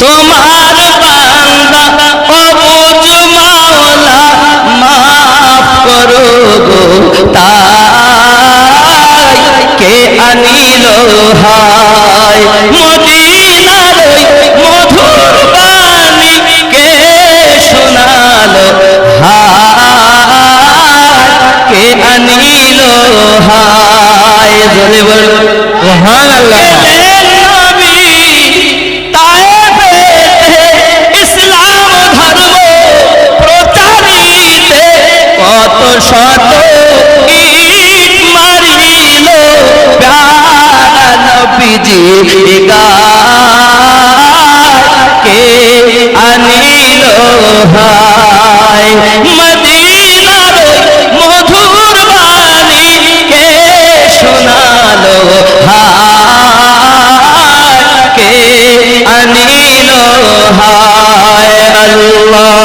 তোমার বান্দা, অবুজ মাওলা, মাফ করো গো তাই কে আনিল হায়? মদিনার মধুর বাণী কে শোনালো হায়? কে আনিল হায়? জোরে বল সুবহানাল্লাহ। কে আনিল হায়। মদিনার মধুর বাণী কে শোনালো হায়। কে আনিল হায়? আল্লাহুম্মা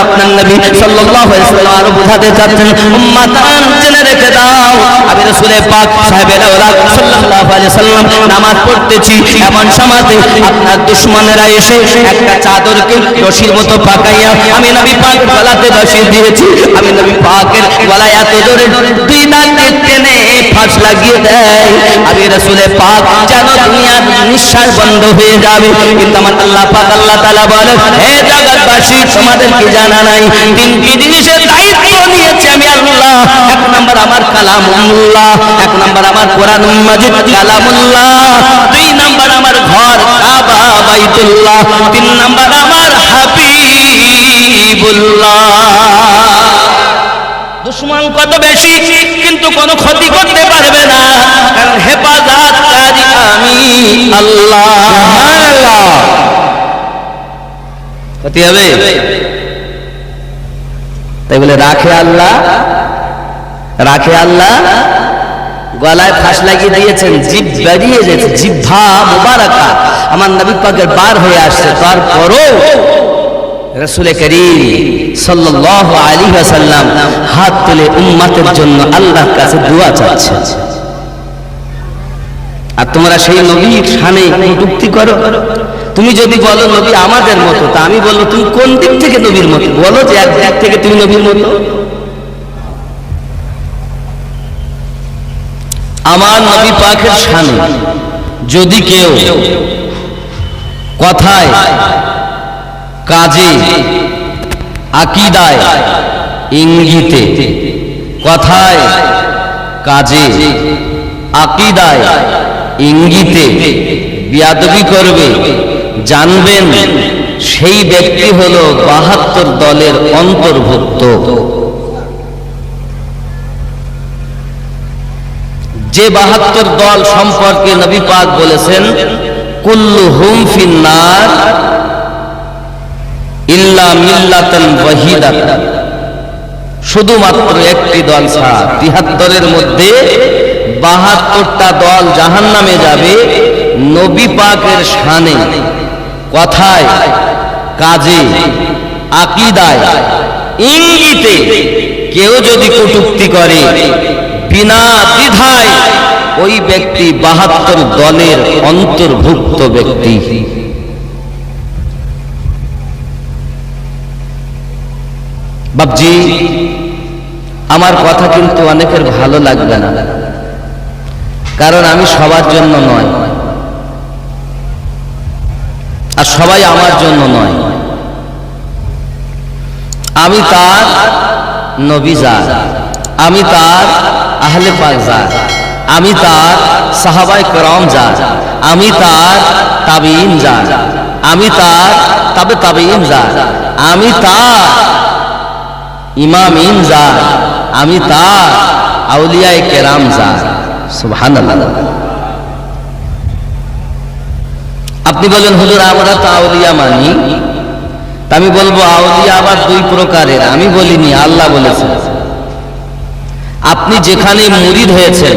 আপনার নবী আমি এসে একটা চাদরকে রশির মতো পাকাইয়া আমি নবী পাক গলাতে রশি দিয়েছি, আমি নবী পাকের গলায় এত দাঁতে টেনে ফাঁস লাগিয়ে দেয়। আমি রাসূলের পাক যেন দুনিয়ার নিঃশ্বাস বন্ধ হয়ে যাবে। কিন্তু আমার আল্লাহ পাক আল্লাহ তাআলা বলে হে জগৎবাসী, তোমাদের কি জানা নাই? তিনটি জিনিসের দায়িত্ব নিয়েছি আমি আল্লাহ। এক নম্বর আমার কালামুল্লাহ, এক নম্বর আমার কোরআন মাজিদ কালামুল্লাহ, দুই নম্বর আমার ঘর কাবা তিন নম্বর আমার হাবিবুল্লাহ। দুশ্মন কত বেশি? কিন্তু কোনো ক্ষতি করতে পারবে না। কারণ হেফাজতকারী আমি আল্লাহ। ক্ষতি হবে? তাই বলে, রাখে আল্লাহ রাখে আল্লাহ। গলায় ফাঁস লাগিয়ে দিয়েছেন, জিভ বেরিয়ে যেতে জিভা মুবারাকা। আমার নবী পাকের বার হয়ে আসছে, তারপরও রসুল করিম সাল্লাল্লাহু আলাইহি ওয়াসাল্লাম হাত তুলে উম্মতের জন্য আল্লাহর কাছে দোয়া চাচ্ছে আর তোমরা সেই নবীর সামনে কটূক্তি করো। তুমি যদি বলো নবী আমাদের মতো, তা আমি বলব, তুমি কোন দিক থেকে নবীর মতো? বলো যে এক দিক থেকে তুমি নবীর মতো। আমার নবী পাকের সামনে যদি কেউ কথায় কাজে, আকিদায়, ইঙ্গিতে, কথায়, কাজে, আকিদায়, ইঙ্গিতে বিয়াদবি করবে, জানবেন সেই ব্যক্তি হলো বাহাত্তর দলের অন্তর্ভুক্ত। যে বাহাত্তর দল সম্পর্কে নবী পাক বলেছেন কুল্লু হুম ফিন্নার শুধুমাত্র একটি দল ছাড়া তিহাত্তরের মধ্যে বাহাত্তরটা দল জাহান নামে যাবে, নবী পাকের শানে। কথায়, কাজে, আকিদায়, ইঙ্গিতে কেউ যদি কটুক্তি করে, বিনা দ্বিধায় ওই ব্যক্তি বাহাত্তর দলের অন্তর্ভুক্ত ব্যক্তি। বাবজি আমার কথা কিন্তু অনেকের ভালো লাগবে না। কারণ আমি সবার জন্য নয়। আর সবাই আমার জন্য নয়। আমি তার নবীজার আমি তার আহলে পাকজার আমি তার সাহাবাই করম যার। আমি তার তাবিন যার। আমি তার তবে তাবিন যার। আমি তার ইমামিন যার, আমি তার, আউলিয়ায় কেরাম যার। সুবহানাল্লাহ। আপনি বলেন, হুজুর, আমরা তো আউলিয়া মানি। আমি বলব, আউলিয়া আবার দুই প্রকারের। আমি বলিনি, আল্লাহ বলেছেন। আপনি যেখানে মুরিদ হয়েছেন,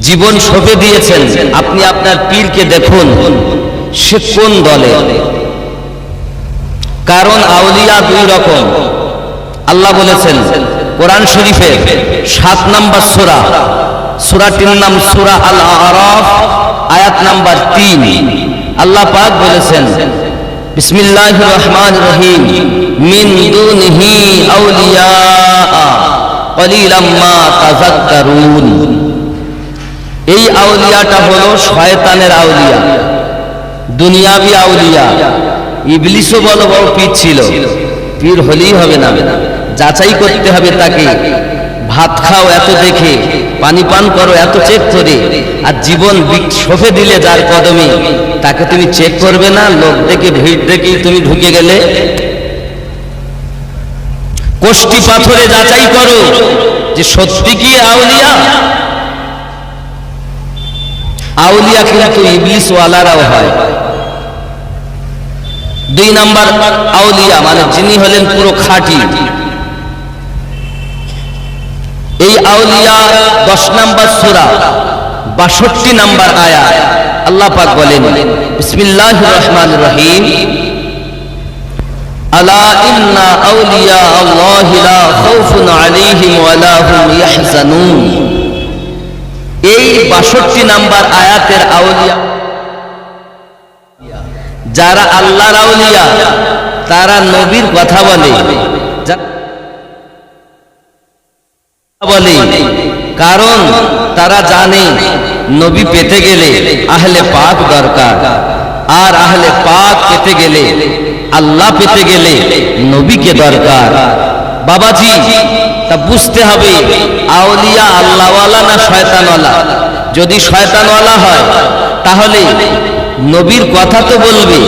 জীবন সঁপে দিয়েছেন, আপনি আপনার পীরকে দেখুন, সে কোন দলে কারণ আউলিয়া দুই রকম। আল্লাহ বলেছেন, কোরআন শরীফের সাত নম্বর সুরা, সুরাটির নাম সুরা আল আরফ আয়াত নাম্বার তিন। আল্লাহ পাক বলেছেন বিসমিল্লাহ রহমান রহিম, মিন দুনিহি আউলিয়া, কলিলাম মা তাযাক্কারুন। এই আউলিয়াটা হলো শয়তানের আউলিয়া, দুনিয়াবি আউলিয়া। ইবলিসও বড় বড় পীর ছিল, পীর হলেই হবে না। যাচাই করতে হবে তাকে। ভাত খাও এত দেখে, পানি পান করো এত চেক করে, আর জীবন সঁপে দিলে যার কদমে। তাকে তুমি চেক করবে না, লোক দেখে, ভিড় দেখেই তুমি ঢুকে গেলে। কোষ্টি পাথরে যাচাই করো যে সত্যি কি আউলিয়া? আউলিয়া কিন্তু ইবলিস ওয়ালারাও হয়। দুই নাম্বার আউলিয়া মানে যিনি হলেন পুরো খাঁটি। এই আউলিয়া দশ নাম্বার সুরা, বাষট্টি নাম্বার আয়া। আল্লাহ পাক বলেন বিসমিল্লাহ রহমান রহিম। আলা ইন্না আউলিয়া আল্লাহ লা খাউফুন আলাইহিম ওয়া লা হুম ইয়াহজানুন। এই বাষট্টি নাম্বার আয়াতের আউলিয়া, যারা আল্লাহর আউলিয়া, তারা নবীর কথা বলে যা- বলে। কারণ তারা জানে, নবী পেতে গেলে আহলে পাক দরকার। আর আহলে পাক পেতে গেলে, আল্লাহ পেতে গেলে নবীকে দরকার। বাবাজি, তা বুঝতে হবে, আউলিয়া আল্লাহওয়ালা না শয়তানওয়ালা? যদি শয়তানওয়ালা হয়, তাহলে নবীর কথা তো বলবে,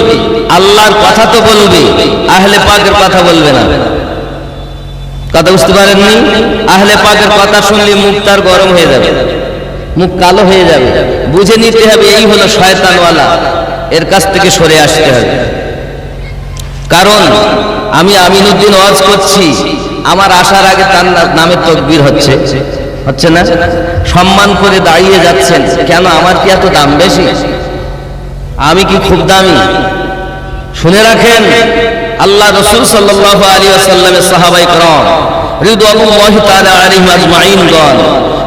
আল্লাহর কথা তো বলবে, আহলে পাকের কথা বলবে না। কথা বুঝতে পারেননি? আহলে পাকের কথা শুনলে মুখ তার গরম হয়ে যাবে। মুখ কালো হয়ে যাবে। বুঝে নিতে হবে এই হলো শয়তানওয়ালা। এর কাছ থেকে সরে আসতে হবে। কারণ, আমি আমিনুদ্দিন ওয়াজ করছি। আমার আসার আগে তার নামে তকবীর হচ্ছে। হচ্ছে না? সম্মান করে দাঁড়িয়ে যাচ্ছেন। কেন আমার কি এত দাম বেশি? আমি কি খুব দামি? শুনে রাখেন। আল্লাহ রসুল সাল্লাহ সাহাবাই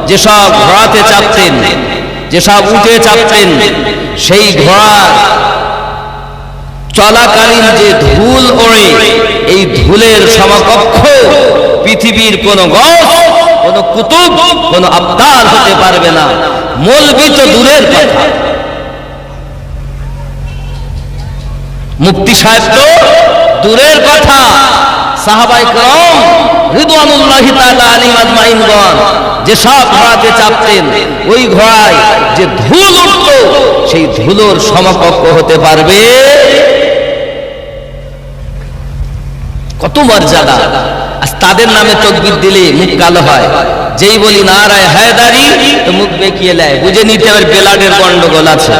যেসব ঘোড়াতে চাপতেন যেসব চাপতেন, সেই ঘোড়া চলাকালীন যে ধুল ওড়ে, এই ধুলের সমকক্ষ পৃথিবীর কোন গস কোন কুতুব, কোন আবদার হতে পারবে না। মলবি তো দূরের কথা। মুক্তি সাহেব তো দূরের কথা। সাহাবাই করম কত মর্যাদা। তাদের নামে তকবির দিলে মুখ কালো হয়। যেই বলি না রায় হায়দারি তো মুখ বেঁকিয়ে নেয়। বুঝে নিতে হবে বেলাডের গন্ডগোল আছে।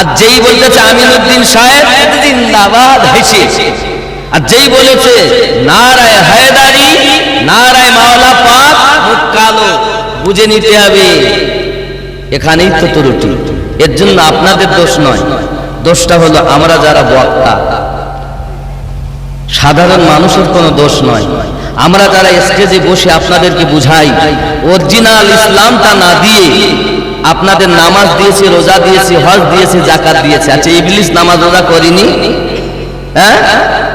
আর যেই বলতেছে আমিনুদ্দিন সাহেব জিন্দাবাদ হেসে। আর যেই বলেছে নারায় হায়দারি নারায় মাওলা পাক মুখ কালো বুঝে নিতে হবে। এখানেই তো ত্রুটি। এর জন্য আপনাদের দোষ নয়। দোষটা হলো আমরা যারা বক্তা। সাধারণ মানুষের কোনো দোষ নয়। আমরা যারা স্টেজে বসে আপনাদেরকে বুঝাই অরিজিনাল ইসলামটা না দিয়ে আপনাদের নামাজ দিয়েছি, রোজা দিয়েছি, হজ দিয়েছি জাকাত দিয়েছে। আচ্ছা ইবলিস নামাজ রোজা করিনি? হ্যাঁ?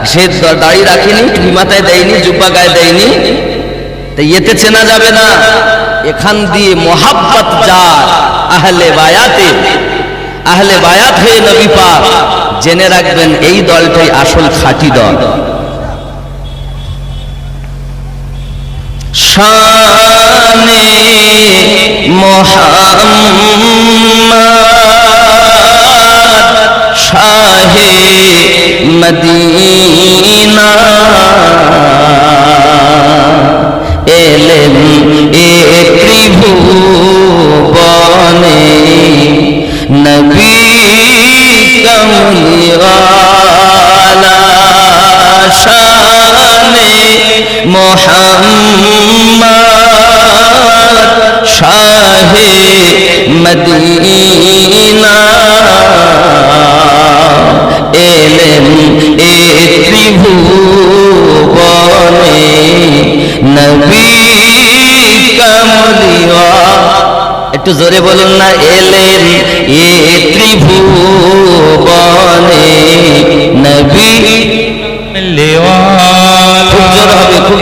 সে দ- দাড়ি রাখেনি মাথায় দেয়নি, জুব্বা গায়ে দেয়নি। তাই এতে চেনা যাবে না। এখান দিয়ে মোহাব্বত যার, আহলে বায়াতে, আহলে বায়াত হয়ে নবী পাক। জেনে রাখবেন, এই দলটাই আসল খাঁটি দল। শানে মোহাম্মদ শাহে মদিনা। এলেন এ ত্রিভুবনে নবী কমলিওয়ালা শাহে মদিনা। এলেন এ ত্রিভুবনে নবী কামলিয়া। একটু জোরে বলুন না, এলেন এ ত্রিভুবনে নবী লেওয়া খুব জোর হবে, খুব